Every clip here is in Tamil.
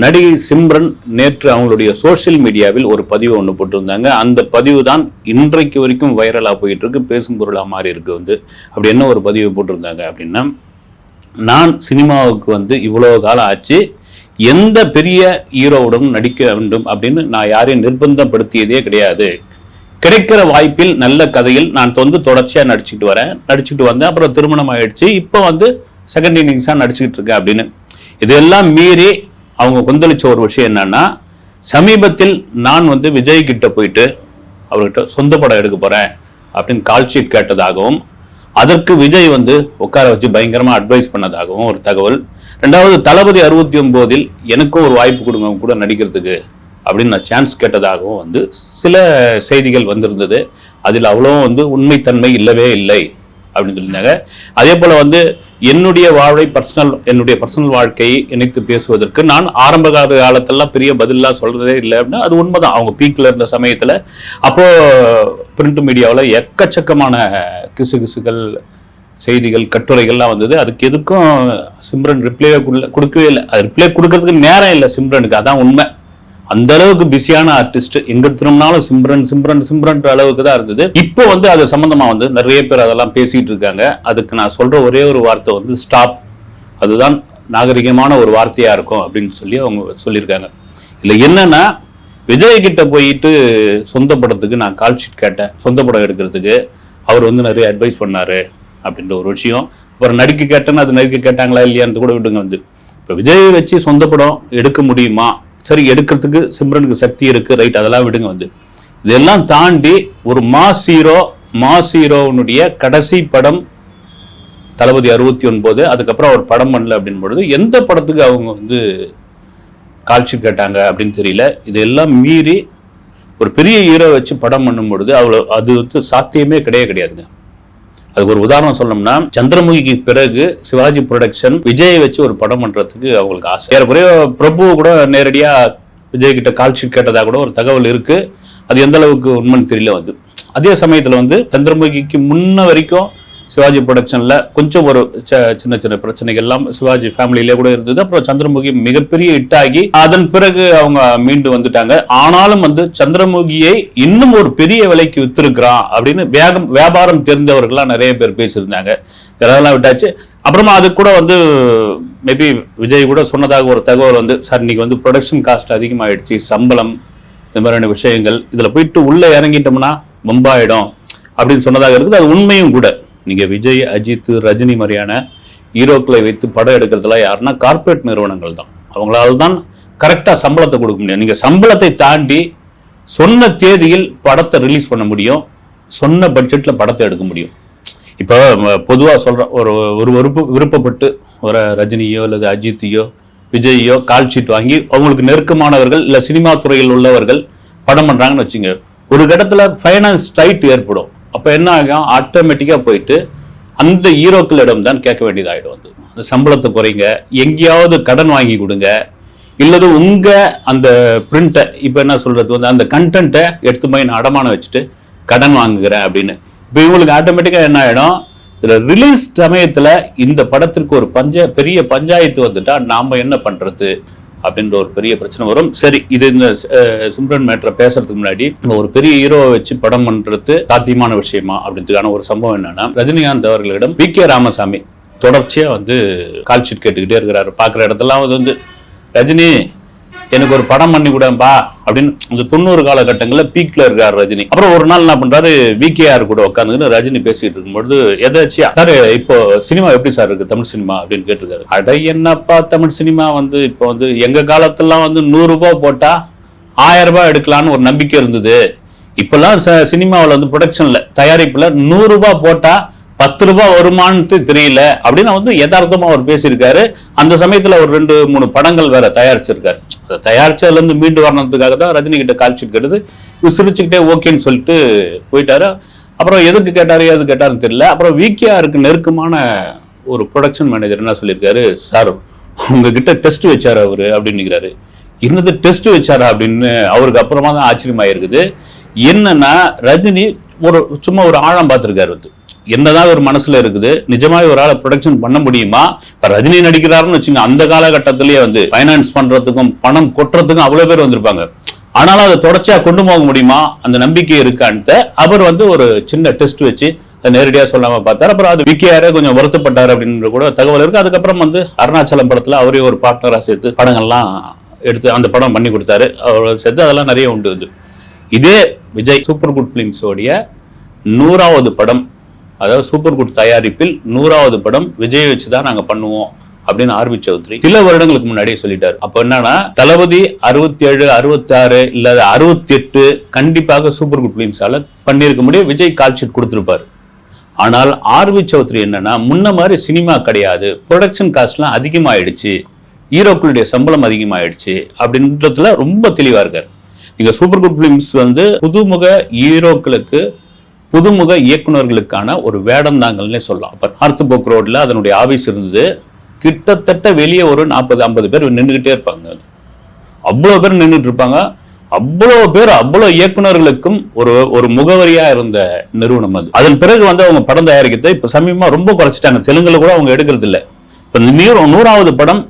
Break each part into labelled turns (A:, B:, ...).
A: நடிகை சிம்ரன் நேற்று அவங்களுடைய சோஷியல் மீடியாவில் ஒரு பதிவு ஒன்று போட்டிருந்தாங்க. அந்த பதிவு தான் இன்றைக்கு வரைக்கும் வைரலாக போயிட்டு இருக்கு பேசும் பொருளாக மாறி இருக்கு வந்து. அப்படி என்ன ஒரு பதிவு போட்டிருந்தாங்க அப்படின்னா நான் சினிமாவுக்கு வந்து இவ்வளோ காலம் ஆச்சு. எந்த பெரிய ஹீரோவுடன் நடிக்க வேண்டும் அப்படின்னு நான் யாரையும் நிர்பந்தப்படுத்தியதே கிடையாது. கிடைக்கிற வாய்ப்பில் நல்ல கதையில் நான் வந்து தொடர்ச்சியாக நடிச்சுட்டு வரேன். நடிச்சுட்டு வந்தேன். அப்புறம் திருமணம் ஆயிடுச்சு. இப்போ வந்து செகண்ட் இன்னிங்ஸாக நடிச்சுக்கிட்டு இருக்கேன் அப்படின்னு. இதெல்லாம் மீறி அவங்க கொந்தளிச்ச ஒரு விஷயம் என்னன்னா சமீபத்தில் நான் வந்து விஜய் கிட்ட போயிட்டு அவர்கிட்ட சொந்த படம் எடுக்க போறேன் அப்படின்னு கால் ஷீட் கேட்டதாகவும் அதற்கு விஜய் வந்து உட்கார வச்சு பயங்கரமா அட்வைஸ் பண்ணதாகவும் ஒரு தகவல். ரெண்டாவது தளபதி அறுபத்தி ஒன்பதில் எனக்கும் ஒரு வாய்ப்பு கொடுங்க கூட நடிக்கிறதுக்கு அப்படின்னு நான் சான்ஸ் கேட்டதாகவும் வந்து சில செய்திகள் வந்திருந்தது. அதில் அவ்வளோ வந்து உண்மைத்தன்மை இல்லவே இல்லை அப்படின்னு சொல்லியிருந்தாங்க. அதே போல வந்து என்னுடைய வாழ்வை பர்சனல் என்னுடைய பர்சனல் வாழ்க்கையை இணைத்து பேசுவதற்கு நான் ஆரம்ப கால காலத்தெல்லாம் பெரிய பதிலாக சொல்கிறதே இல்லை அப்படின்னா அது உண்மைதான். அவங்க பீக்கில் இருந்த சமயத்தில் அப்போது பிரிண்ட் மீடியாவில் எக்கச்சக்கமான கிசு கிசுகள் செய்திகள் கட்டுரைகள்லாம் வந்தது. அதுக்கு எதுக்கும் சிம்ரன் ரிப்ளை கொடுக்கவே இல்லை. அது ரிப்ளை கொடுக்கறதுக்கு நேரம் இல்லை சிம்ரனுக்கு. அதான் உண்மை. அந்த அளவுக்கு பிஸியான ஆர்டிஸ்ட் எங்க திரும்பினாலும் சிம்ரன் சிம்ரன் சிம்ரன்ற அளவுக்கு தான் இருந்தது. இப்போ வந்து அது சம்பந்தமா வந்து நிறைய பேர் அதெல்லாம் பேசிட்டு இருக்காங்க. அதுக்கு நான் சொல்ற ஒரே ஒரு வார்த்தை வந்து ஸ்டாப் அதுதான் நாகரிகமான ஒரு வார்த்தையா இருக்கும் அப்படின்னு சொல்லி அவங்க சொல்லியிருக்காங்க. இல்லை என்னன்னா விஜய் கிட்ட போயிட்டு சொந்த படத்துக்கு நான் கால் ஷீட் கேட்டேன். சொந்த படம் எடுக்கிறதுக்கு. அவர் வந்து நிறைய அட்வைஸ் பண்ணாரு அப்படின்ற ஒரு விஷயம். அப்புறம் நடிக்க கேட்டேன்னு அது நடிக்க கேட்டாங்களா இல்லையான்னு கூட விடுங்க வந்து. இப்போ விஜய் வச்சு சொந்த படம் எடுக்க முடியுமா? சரி எடுக்கிறதுக்கு சிம்ரனுக்கு சக்தி இருக்கு ரைட் அதெல்லாம் விடுங்க வந்து. இதெல்லாம் தாண்டி ஒரு மாஸ் ஹீரோ மாஸ் ஹீரோனுடைய கடைசி படம் தளபதி அறுபத்தி ஒன்பது அதுக்கப்புறம் அவர் படம் பண்ணல அப்படின் பொழுது எந்த படத்துக்கு அவங்க வந்து காட்சி கேட்டாங்க அப்படின்னு தெரியல. இதெல்லாம் மீறி ஒரு பெரிய ஹீரோ வச்சு படம் பண்ணும் பொழுது அவ்வளோ அது வந்து சாத்தியமே கிடையாது கிடையாதுங்க. அதுக்கு ஒரு உதாரணம் சொல்லணும்னா சந்திரமுகிக்கு பிறகு சிவாஜி ப்ரொடக்ஷன் விஜயை வச்சு ஒரு படம் பண்றதுக்கு அவங்களுக்கு ஆசை. ஏறக்குறைய பிரபு கூட நேரடியா விஜய் கிட்ட கால்ஷீட் கேட்டதா கூட ஒரு தகவல் இருக்கு. அது எந்த அளவுக்கு உண்மைன்னு தெரியல வந்து. அதே சமயத்துல வந்து சந்திரமுகிக்கு முன்ன வரைக்கும் சிவாஜி ப்ரொடக்ஷனில் கொஞ்சம் ஒரு ச- சின்ன சின்ன பிரச்சனைகள் எல்லாம் சிவாஜி ஃபேமிலியிலே கூட இருந்தது. அப்புறம் சந்திரமுகி மிகப்பெரிய ஹிட் ஆகி அதன் பிறகு அவங்க மீண்டு வந்துட்டாங்க. ஆனாலும் வந்து சந்திரமுகியை இன்னும் ஒரு பெரிய விலைக்கு வித்திருக்கிறான் அப்படின்னு வேகம் வியாபாரம் தெரிந்தவர்கள்லாம் நிறைய பேர் பேசியிருந்தாங்க. இதெல்லாம் விட்டாச்சு. அப்புறமா அது கூட வந்து மேபி விஜய் கூட சொன்னதாக ஒரு தகவல் வந்து சார் இன்னைக்கு வந்து ப்ரொடக்ஷன் காஸ்ட் அதிகமாகிடுச்சு சம்பளம் இந்த மாதிரியான விஷயங்கள். இதில் போயிட்டு உள்ளே இறங்கிட்டோம்னா மும்பாயிடும். அப்படின்னு சொன்னதாக இருக்குது. அது உண்மையும் கூட. நீங்க விஜய் அஜித் ரஜினி மாதிரியான ஹீரோக்களை வைத்து படம் எடுக்கிறதுலாம் யாருன்னா கார்ப்பரேட் நிறுவனங்கள் தான். அவங்களால தான் கரெக்டாக சம்பளத்தை கொடுக்க முடியும். நீங்க சம்பளத்தை தாண்டி சொன்ன தேதியில் படத்தை ரிலீஸ் பண்ண முடியும். சொன்ன பட்ஜெட்ல படத்தை எடுக்க முடியும். இப்போ பொதுவாக சொல்கிற ஒரு ஒரு விருப்ப விருப்பப்பட்டு ஒரு ரஜினியோ அல்லது அஜித்தையோ விஜய்யோ கால் ஷீட் வாங்கி அவங்களுக்கு நெருக்கமானவர்கள் இல்லை சினிமா துறையில் உள்ளவர்கள் படம் பண்றாங்கன்னு வச்சுங்க. ஒரு இடத்துல ஃபைனான்ஸ் டைட் ஏற்படும். அப்போ என்ன ஆகும் ஆட்டோமேட்டிக்காக போயிட்டு அந்த ஹீரோக்களிடம் தான் கேட்க வேண்டியதாகிடும் வந்து அந்த சம்பளத்தை குறைங்க எங்கேயாவது கடன் வாங்கி கொடுங்க இல்லது உங்கள் அந்த பிரிண்ட்டை இப்போ என்ன சொல்கிறது வந்து அந்த கண்டென்ட்டை எடுத்து போய் நான் அடமானம் வச்சுட்டு கடன் வாங்குகிறேன் அப்படின்னு. இப்போ இவங்களுக்கு ஆட்டோமேட்டிக்காக என்ன ஆகிடும் இதில் ரிலீஸ் சமயத்தில் இந்த படத்திற்கு ஒரு பஞ்ச பெரிய பஞ்சாயத்து வந்துட்டால் நாம் என்ன பண்ணுறது அப்படின்ற ஒரு பெரிய பிரச்சனை வரும். சரி இது இந்த சிம்ரன் மேட்டரை பேசுறதுக்கு முன்னாடி ஒரு பெரிய ஹீரோவை வச்சு படம் பண்றது சாத்தியமான விஷயமா அப்படின்றதுக்கான ஒரு சம்பவம் என்னன்னா ரஜினிகாந்த் அவர்களிடம் பி. கே. ராமசாமி தொடர்ச்சியா வந்து கால்ஷீட் கேட்டுக்கிட்டே இருக்கிறாரு. பார்க்குற இடத்தெல்லாம் அது வந்து ரஜினி எனக்கு ஒரு படம் பண்ணி கூடப்பா அப்படின்னு இந்த தொண்ணூறு காலகட்டங்களில் பீக்ல இருக்காரு ரஜினி. அப்புறம் ஒரு நாள் என்ன பண்றாரு விகேஆர் கூட உட்காந்துன்னு ரஜினி பேசிட்டு இருக்கும்பொழுது எதாச்சியா சார் இப்போ சினிமா எப்படி சார் இருக்கு? தமிழ் சினிமா? அப்படின்னு கேட்டிருக்காரு. அட என்னப்பா தமிழ் சினிமா வந்து இப்போ வந்து எங்க காலத்துலாம் வந்து நூறு ரூபாய் போட்டா ஆயிரம் ரூபாய் எடுக்கலாம்னு ஒரு நம்பிக்கை இருந்தது. இப்பெல்லாம் ச- வந்து ப்ரொடக்ஷன்ல தயாரிப்புல நூறு ரூபாய் போட்டா பத்து ரூபாய் வருமானத்து தெரியல அப்படின்னு வந்து யதார்த்தமா அவர் பேசியிருக்காரு. அந்த சமயத்துல ஒரு ரெண்டு மூணு படங்கள் வேற தயாரிச்சிருக்காரு. அதை தயாரிச்சதுல இருந்து மீண்டு வரணுன்றதுக்காக தான் ரஜினி கிட்ட கால்ஷீட் கேட்டது. இவர் சிரிச்சுக்கிட்டே ஓகேன்னு சொல்லிட்டு போயிட்டாரு. அப்புறம் எதுக்கு கேட்டாரு எது கேட்டாருன்னு தெரியல. அப்புறம் விகேஆருக்கு நெருக்கமான ஒரு ப்ரொடக்ஷன் மேனேஜர் என்ன சொல்லியிருக்காரு? சார் உங்ககிட்ட டெஸ்ட் வச்சாரு அவரு? அப்படின்னுக்கிறாரு என்னது டெஸ்ட் வச்சாரா? அப்படின்னு அவருக்கு அப்புறமா தான் ஆச்சரியமாயிருக்குது. என்னன்னா ரஜினி ஒரு சும்மா ஒரு ஆழம் பார்த்துருக்காரு வந்து. என்னதான் ஒரு மனசுல இருக்குது நிஜமாவே ஒரு ஆளை ப்ரொடக்ஷன் பண்ண முடியுமா? இப்ப ரஜினி நடிக்கிறாருன்னு வச்சுங்க அந்த காலகட்டத்திலேயே வந்து ஃபைனான்ஸ் பண்றதுக்கும் பணம் கொட்டுறதுக்கும் அவ்வளவு பேர் வந்திருப்பாங்க. ஆனாலும் அதை தொடர்ச்சியா கொண்டு போக முடியுமா? அந்த நம்பிக்கை இருக்கான்ட்டு அவர் வந்து ஒரு சின்ன டெஸ்ட் வச்சு அதை நேரடியா சொல்லாம பார்த்தாரு. அப்புறம் அது விக்கியாரு கொஞ்சம் வருத்தப்பட்டார் அப்படின்ற கூட தகவல் இருக்கு. அதுக்கப்புறம் வந்து அருணாச்சலம் படத்துல அவரே ஒரு பார்ட்னரா சேர்த்து படங்கள்லாம் எடுத்து அந்த படம் பண்ணி கொடுத்தாரு. அவர் சேர்த்து அதெல்லாம் நிறைய உண்டு இதே விஜய் சூப்பர் குட் பிலிம்ஸோடைய நூறாவது படம் அதாவது சூப்பர் குட் தயாரிப்பில் நூறாவது படம் விஜய் வச்சு தான் நாங்க பண்ணுவோம் அப்படின்னு ஆர்வி சௌத்ரி சில வருடங்களுக்கு முன்னாடியே சொல்லிட்டாரு. அப்ப என்னன்னா தளபதி அறுபத்தி ஏழு அறுபத்தி ஆறு இல்ல அறுபத்தி எட்டு கண்டிப்பாக சூப்பர் குட் பிலிம்ஸால பண்ணியிருக்க முடியும். விஜய் கால்ஷீட் கொடுத்துருப்பாரு கொடுத்திருப்பாரு. ஆனால் ஆர்வி சௌத்ரி என்னன்னா முன்ன மாதிரி சினிமா கிடையாது. ப்ரொடக்ஷன் காஸ்ட்லாம் அதிகமாயிடுச்சு. ஹீரோக்களுடைய சம்பளம் அதிகமாயிடுச்சு அப்படின்றதுல ரொம்ப தெளிவா இருக்காரு. நீங்க சூப்பர் குட் பிலிம்ஸ் வந்து புதுமுக ஹீரோக்களுக்கு புதுமுக இயக்குனர்களுக்கான ஒரு வேடம் தாங்கள்னே சொல்லலாம். அப்போ நார்த் போக் ரோட்ல அதனுடைய ஆபீஸ் இருந்தது. கிட்டத்தட்ட வெளியே ஒரு நாற்பது ஐம்பது பேர் நின்றுகிட்டே இருப்பாங்க. அவ்வளோ பேர் நின்றுட்டு இருப்பாங்க. அவ்வளோ பேர் அவ்வளோ இயக்குனர்களுக்கும் ஒரு ஒரு முகவரியா இருந்த நிறுவனம் அது. அதன் பிறகு வந்து அவங்க படம் தயாரிக்கிறது இப்போ சமீபமா ரொம்ப குறைச்சிட்டாங்க. தெலுங்குல கூட அவங்க எடுக்கிறது இல்லை. இப்போ இந்த நூறு நூறாவது படம்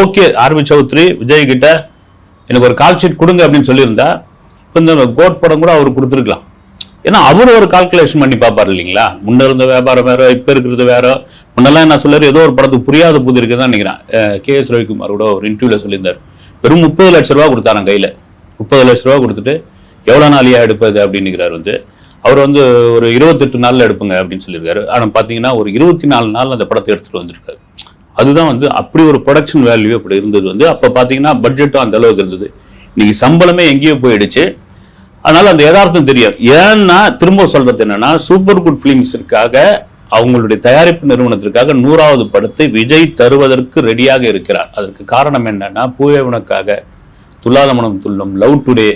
A: ஓகே ஆர்வி சௌத்ரி விஜய் கிட்ட எனக்கு ஒரு கால் ஷீட் கொடுங்க அப்படின்னு சொல்லியிருந்தா இப்போ இந்த கோட் படம் கூட அவர் கொடுத்துருக்கலாம். ஏன்னா அவர் ஒரு கால்குலேஷன் பண்ணி பார்ப்பார் இல்லைங்களா? முன்ன இருந்த வியாபாரம் வேற இப்ப இருக்கிறது வேற. முன்னெல்லாம் என்ன சொல்றாரு? ஏதோ ஒரு படத்துக்கு புரியாத புது இருக்குதான் நினைக்கிறேன். கே எஸ் ரவிக்குமார் கூட ஒரு இன்டர்வியூல சொல்லியிருந்தார். வெறும் முப்பது லட்ச ரூபா கொடுத்தாராம் கையில. முப்பது லட்ச ரூபா கொடுத்துட்டு எவ்வளோ நாளையா எடுப்பது அப்படின்னுக்கிறார் வந்து. அவர் வந்து ஒரு இருபத்தெட்டு நாளில் எடுப்புங்க அப்படின்னு சொல்லியிருக்காரு. ஆனால் பார்த்தீங்கன்னா ஒரு இருபத்தி நாலு நாள் அந்த படத்தை எடுத்துகிட்டு வந்திருக்காரு. அதுதான் வந்து அப்படி ஒரு ப்ரொடக்ஷன் வேல்யூ அப்படி இருந்தது வந்து. அப்போ பார்த்தீங்கன்னா பட்ஜெட்டும் அந்த அளவுக்கு இருந்தது. இன்னைக்கு சம்பளமே எங்கேயோ போயிடுச்சு. அதனால அந்த யதார்த்தம் தெரியும் ஏன்னா திரும்ப சொல்றது என்னன்னா சூப்பர் குட் பிலிம்ஸிற்காக அவங்களுடைய தயாரிப்பு நிறுவனத்திற்காக நூறாவது படத்தை விஜய் தருவதற்கு ரெடியாக இருக்கிறார். அதற்கு காரணம் என்னன்னா பூவேவனுக்காக துல்லாத மனம் துல்லும் லவ் டுடே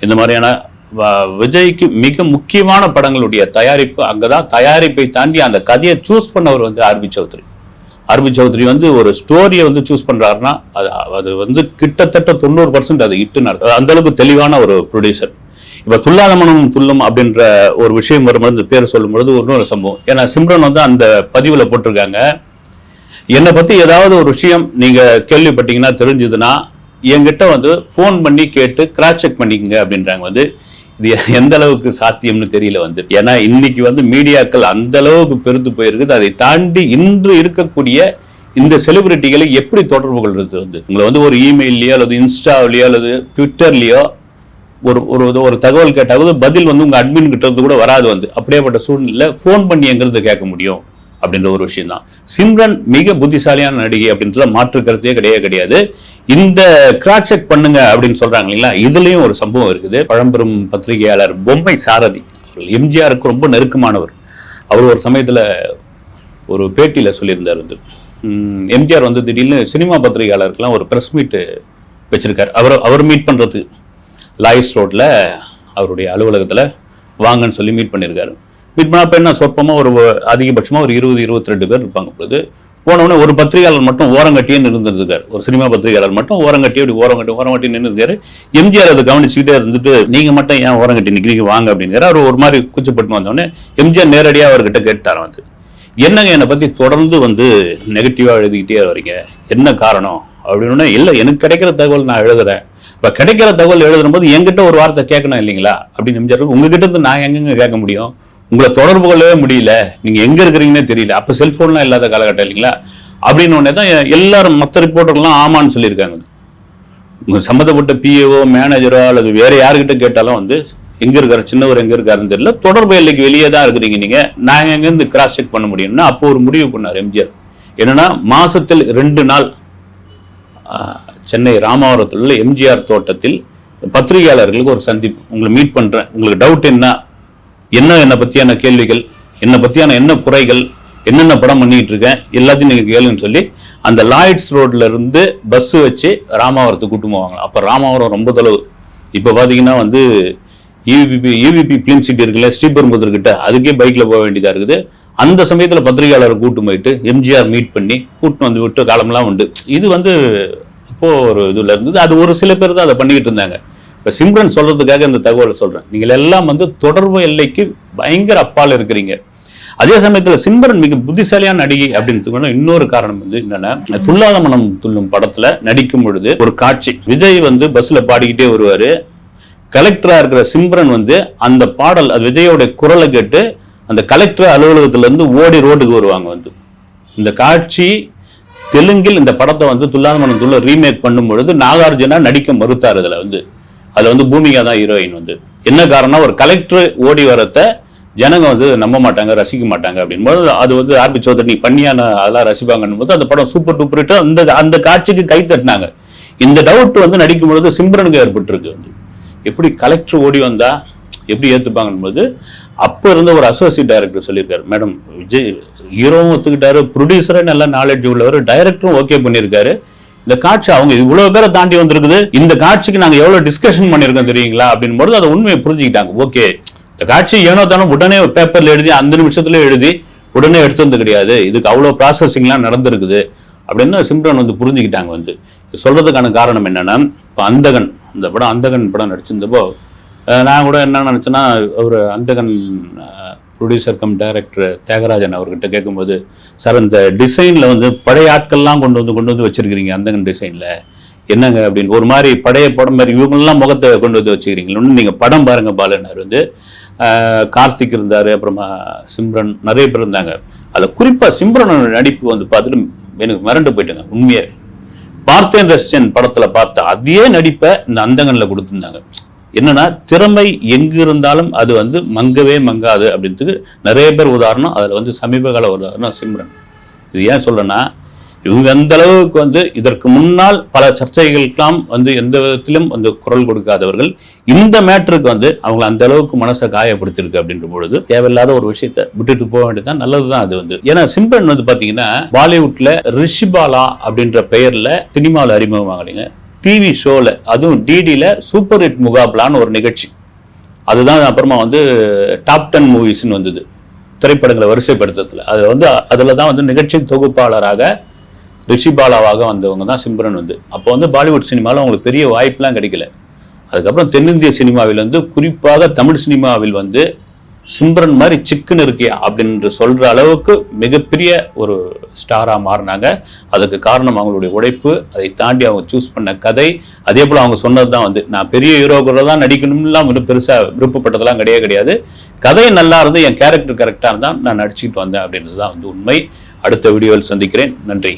A: இந்த மாதிரியான வ- விஜய்க்கு மிக முக்கியமான படங்களுடைய தயாரிப்பு அங்கதான் தயாரிப்பை தாண்டி அந்த கதையை சூஸ் பண்ணவர் வந்து ஆர்பி சௌத்ரி. ஆர்பி சௌத்ரி வந்து ஒரு ஸ்டோரியை வந்து சூஸ் பண்றாருன்னா அது அது வந்து கிட்டத்தட்ட தொண்ணூறு பர்சன்ட் அது இட்டு நடத்தும் அந்த அளவுக்கு தெளிவான ஒரு ப்ரொடியூசர் இப்ப துல்லாதமனும் துல்லும் அப்படின்ற ஒரு விஷயம் வரும்போது இந்த பேர் சொல்லும்பொழுது இன்னொரு சம்பவம். ஏன்னா சிம்ரன் வந்து அந்த பதிவுல போட்டிருக்காங்க. என்னை பத்தி ஏதாவது ஒரு விஷயம் நீங்க கேள்விப்பட்டீங்கன்னா தெரிஞ்சதுன்னா என்கிட்ட வந்து ஃபோன் பண்ணி கேட்டு கிராஸ் செக் பண்ணிக்கங்க அப்படின்றாங்க வந்து. இது எந்த அளவுக்கு சாத்தியம்னு தெரியல வந்து. ஏன்னா இன்னைக்கு வந்து மீடியாக்கள் அந்த அளவுக்கு பெருத்து போயிருக்குது. அதை தாண்டி இன்று இருக்கக்கூடிய இந்த செலிபிரிட்டிகளை எப்படி தொடர்பு கொள்றது வந்து? உங்களை வந்து ஒரு இமெயிலையோ அல்லது இன்ஸ்டாவிலையோ அல்லது ட்விட்டர்லயோ ஒரு ஒரு ஒரு தகவல் கேட்டாவது பதில் வந்து உங்க அட்மின் கிட்ட இருந்து கூட வராது வந்து. அப்படியேப்பட்ட சூழ்நிலை ஃபோன் பண்ணி எங்கிறது கேட்க முடியும் அப்படின்ற ஒரு விஷயம் தான் சிம்ரன் மிக புத்திசாலியான நடிகை அப்படின்றத மாற்று கருத்தே கிடையவே கிடையாது. இந்த கிராக் செக் பண்ணுங்க அப்படின்னு சொல்றாங்க இல்லைங்களா? இதுலயும் ஒரு சம்பவம் இருக்குது. பழம்பெரும் பத்திரிகையாளர் பொம்மை சாரதி எம்ஜிஆருக்கு ரொம்ப நெருக்கமானவர். அவர் ஒரு சமயத்துல ஒரு பேட்டியில சொல்லியிருந்தார் வந்து. எம்ஜிஆர் வந்து திடீர்னு சினிமா பத்திரிகையாளருக்கெல்லாம் ஒரு பிரஸ் மீட் வச்சிருக்காரு. அவர் அவர் மீட் பண்றது லாயிஸ் ரோட்டில் அவருடைய அலுவலகத்தில் வாங்கன்னு சொல்லி மீட் பண்ணியிருக்காரு மீட் பண்ணா என்ன சொற்பமாக ஒரு அதிகபட்சமாக ஒரு இருபது இருபத்தி ரெண்டு பேர் இருப்பாங்க பொழுது போனவுடனே ஒரு பத்திரிகையாளர் மட்டும் ஓரங்கட்டியே நின்றுருக்காரு ஒரு சினிமா பத்திரிகையாளர் மட்டும் ஓரங்கட்டி அப்படி ஓரங்கட்டி ஓரங்கட்டி நின்றுருக்காரு. எம்ஜிஆர் அதை கவனிச்சுக்கிட்டே இருந்துட்டு நீங்கள் மட்டும் ஏன் ஓரங்கட்டி நிற்கிறீங்க வாங்க அப்படிங்கிற அவர் ஒரு மாதிரி கூச்சப்பட்டு வந்தோடனே எம்ஜிஆர் நேரடியாக அவர்கிட்ட கேட்டாராம் வந்து. என்னங்க என்னை பற்றி தொடர்ந்து வந்து நெகட்டிவாக எழுதிக்கிட்டே வரீங்க? என்ன காரணம்? அப்படின்னு இல்லை எனக்கு கிடைக்கிற தகவல் நான் எழுதுறேன். இப்போ கிடைக்கிற தகவல் எழுதும்போது எங்கிட்ட என்கிட்ட ஒரு வார்த்தை கேட்கணும் இல்லைங்களா? அப்படின்னு நிமிஷம் உங்ககிட்ட இருந்து நான் எங்கெங்க கேட்க முடியும்? உங்களை தொடர்பு கொள்ளவே முடியல. நீங்க எங்க இருக்கிறீங்கன்னே தெரியல. அப்போ செல்போன்லாம் இல்லாத காலகட்டம் இல்லைங்களா? அப்படின்னு உடனே தான் எல்லாரும் மற்ற ரிப்போர்ட்டர்லாம் ஆமான்னு சொல்லியிருக்காங்க. உங்க சம்மந்தப்பட்ட பிஏஓ மேனேஜரோ அல்லது வேற யாருக்கிட்ட கேட்டாலும் வந்து எங்க இருக்காரு சின்னவர் எங்க இருக்காருன்னு தெரியல. தொடர்பு எல்லைக்கு வெளியே தான் இருக்கிறீங்க நீங்க. நாங்க எங்க இருந்து கிராஸ் செக் பண்ண முடியும்னா அப்போ ஒரு முடிவு பண்ணார் எம்ஜிஆர். என்னன்னா மாசத்தில் ரெண்டு நாள் சென்னை ராமாவரத்தில் உள்ள எம்ஜிஆர் தோட்டத்தில் பத்திரிகையாளர்களுக்கு ஒரு சந்திப்பு. உங்களை மீட் பண்ணுறேன் உங்களுக்கு டவுட் என்ன? என்ன என்னை பற்றியான கேள்விகள்? என்னை பற்றியான என்ன குறைகள்? என்னென்ன படம் பண்ணிகிட்டு இருக்கேன்? எல்லாத்தையும் நீங்கள் கேளுன்னு சொல்லி அந்த லாய்ட்ஸ் ரோட்ல இருந்து பஸ் வச்சு ராமாவரத்துக்கு கூட்டு போவாங்க அப்போ ராமாவரம் ரொம்ப தொலைவு. இப்போ பார்த்தீங்கன்னா வந்து EVP EVP UVP film city இருக்குல்ல ஸ்ரீபெரும்புதூர் கிட்ட. அதுக்கே பைக்கில் போக வேண்டியதாக இருக்குது. அந்த சமயத்தில் பத்திரிகையாளரை கூட்டு போயிட்டு எம்ஜிஆர் மீட் பண்ணி கூட்டு வந்து விட்டு காலம்லாம் உண்டு. இது வந்து அப்போ ஒரு இதுல இருந்தது? அது ஒரு சில பேர் தான் அதை பண்ணிக்கிட்டு இருந்தாங்க. இப்ப சிம்ரன் சொல்றதுக்காக இந்த தகவலை சொல்றேன். நீங்கள் எல்லாம் வந்து தொடர்பு எல்லைக்கு பயங்கர அப்பால் இருக்கிறீங்க. அதே சமயத்துல சிம்ரன் மிக புத்திசாலியான நடிகை அப்படின்னு இன்னொரு காரணம் வந்து என்னன்னா துல்லாத மனம் துள்ளும் படத்துல நடிக்கும் பொழுது ஒரு காட்சி. விஜய் வந்து பஸ்ல பாடிக்கிட்டே வருவாரு. கலெக்டரா இருக்கிற சிம்ரன் வந்து அந்த பாடல் அது விஜயோட குரலை கேட்டு அந்த கலெக்டர் அலுவலகத்துல இருந்து ஓடி ரோட்டுக்கு வருவாங்க வந்து. இந்த காட்சி தெலுங்கில் இந்த படத்தை வந்து துல்லாத மனம் துள்ள ரீமேக் பண்ணும் பொழுது நாகார்ஜுனா நடிக்க மறுத்தார் அதில் வந்து. அதில் வந்து பூமிகா தான் ஹீரோயின் வந்து. என்ன காரணம் ஒரு கலெக்டர் ஓடி வரத்த ஜனங்க வந்து நம்ப மாட்டாங்க ரசிக்க மாட்டாங்க அப்படின்போது அது வந்து ஆர்பி சௌதரி நீ பண்ணியான அதெல்லாம் ரசிப்பாங்கன்னு போது அந்த படம் சூப்பர் டூப்பர் ஹிட் அந்த அந்த காட்சிக்கு கை தட்டினாங்க. இந்த டவுட் வந்து நடிக்கும் பொழுது சிம்ரனுக்கு ஏற்பட்டிருக்கு வந்து. எப்படி கலெக்டர் ஓடி வந்தா எப்படி ஏற்றுப்பாங்கன்னு போது அப்போ இருந்த ஒரு அசோசியேட் டைரக்டர் சொல்லியிருக்காரு. மேடம் விஜய் ஹீரோவும் ஒத்துக்கிட்டாரு ப்ரொடியூசரும் நல்ல நாலேஜ் உள்ளவர் டைரக்டரும் ஓகே பண்ணியிருக்காரு. இந்த காட்சி அவங்க இவ்வளவு பேரை தாண்டி வந்திருக்குது. இந்த காட்சிக்கு நாங்க எவ்வளவு டிஸ்கஷன் பண்ணியிருக்கோம் தெரியுங்களா? அப்படின்னு போது அதை உண்மையை புரிஞ்சுக்கிட்டாங்க. ஓகே இந்த காட்சி ஏனோ தானோ உடனே பேப்பர்ல எழுதி அந்த நிமிஷத்துல எழுதி உடனே எடுத்து வந்து கிடையாது. இதுக்கு அவ்வளோ ப்ராசஸிங்லாம் நடந்திருக்குது. அப்படின்னு சிம்ரன் வந்து புரிஞ்சுக்கிட்டாங்க வந்து. சொல்கிறதுக்கான சொல்றதுக்கான காரணம் என்னன்னா இப்போ அந்தகன் இந்த படம் அந்தகன் படம் நடிச்சிருந்தப்போ நான் கூட என்ன நினச்சேன்னா ஒரு அந்தகன் ப்ரொடியூசர் கம் டைரக்டர் தியாகராஜன் அவர்கிட்ட கேட்கும்போது சார் அந்த டிசைனில் வந்து பழைய ஆட்கள்லாம் கொண்டு வந்து கொண்டு வந்து வச்சிருக்கிறீங்க அந்த டிசைனில் என்னங்க? அப்படின்னு ஒரு மாதிரி பழைய படம் மாதிரி இவங்கெல்லாம் முகத்தை கொண்டு வந்து வச்சுக்கிறீங்களா ஒன்று நீங்கள் படம் பாருங்க பாலனார் வந்து கார்த்திக் இருந்தார் அப்புறமா சிம்ரன் நிறைய பேர் இருந்தாங்க. அதில் குறிப்பாக சிம்ரனோட நடிப்பு வந்து பார்த்துட்டு எனக்கு மிரண்டு போயிட்டேங்க உண்மையாக பார்த்தேன் ரசிச்சன் படத்துல பார்த்த அதே நடிப்பை இந்த அந்தங்கனில் கொடுத்துருந்தாங்க. என்னன்னா திறமை எங்கு இருந்தாலும் அது வந்து மங்கவே மங்காது அப்படின்றதுக்கு நிறைய பேர் உதாரணம் அதில் வந்து சமீபகால உதாரணம் சிம்ரன். இது ஏன் சொல்றேன்னா இவங்க அந்த அளவுக்கு வந்து இதற்கு முன்னால் பல சர்ச்சைகளுக்கெல்லாம் வந்து எந்த விதத்திலும் வந்து குரல் கொடுக்காதவர்கள் இந்த மேட்டருக்கு வந்து அவங்களை அந்த அளவுக்கு மனசை காயப்படுத்திருக்கு அப்படின்ற பொழுது தேவையில்லாத ஒரு விஷயத்த விட்டுட்டு போக வேண்டியதுதான் நல்லதுதான் அது வந்து. ஏன்னா சிம்பன் வந்து பார்த்தீங்கன்னா பாலிவுட்ல ரிஷிபாலா அப்படின்ற பெயர்ல சினிமாவில் அறிமுகமாகலைங்க. டிவி ஷோவில் அதுவும் டிடியில் சூப்பர் ஹிட் முகாப்லான்னு ஒரு நிகழ்ச்சி. அதுதான் அப்புறமா வந்து டாப் டென் மூவிஸ்னு வந்தது. திரைப்படங்களை வரிசைப்படுத்துறதுல. அது வந்து அதில் தான் வந்து நிகழ்ச்சி தொகுப்பாளராக ரிஷிபாலாவாக வந்தவங்க தான் சிம்ரன் வந்து. அப்போ வந்து பாலிவுட் சினிமாவில் அவங்களுக்கு பெரிய வாய்ப்புலாம் கிடைக்கல. அதுக்கப்புறம் தென்னிந்திய சினிமாவில் வந்து குறிப்பாக தமிழ் சினிமாவில் வந்து சிம்ரன் மாதிரி சிக்குன்னு இருக்கே அப்படின்னு சொல்ற அளவுக்கு மிகப்பெரிய ஒரு ஸ்டாரா மாறினாங்க. அதுக்கு காரணம் அவங்களுடைய உழைப்பு அதை தாண்டி அவங்க சூஸ் பண்ண கதை. அதே போல அவங்க சொன்னது தான் வந்து நான் பெரிய ஹீரோக்குள்ள தான் நடிக்கணும்லாம் வந்து பெருசா விருப்பப்பட்டதெல்லாம் கிடையாது கிடையாது. கதை நல்லா இருந்து என் கேரக்டர் கரெக்டாக இருந்தால் நான் நடிச்சுட்டு வந்தேன் அப்படின்றது தான் வந்து உண்மை. அடுத்த வீடியோவில் சந்திக்கிறேன். நன்றி.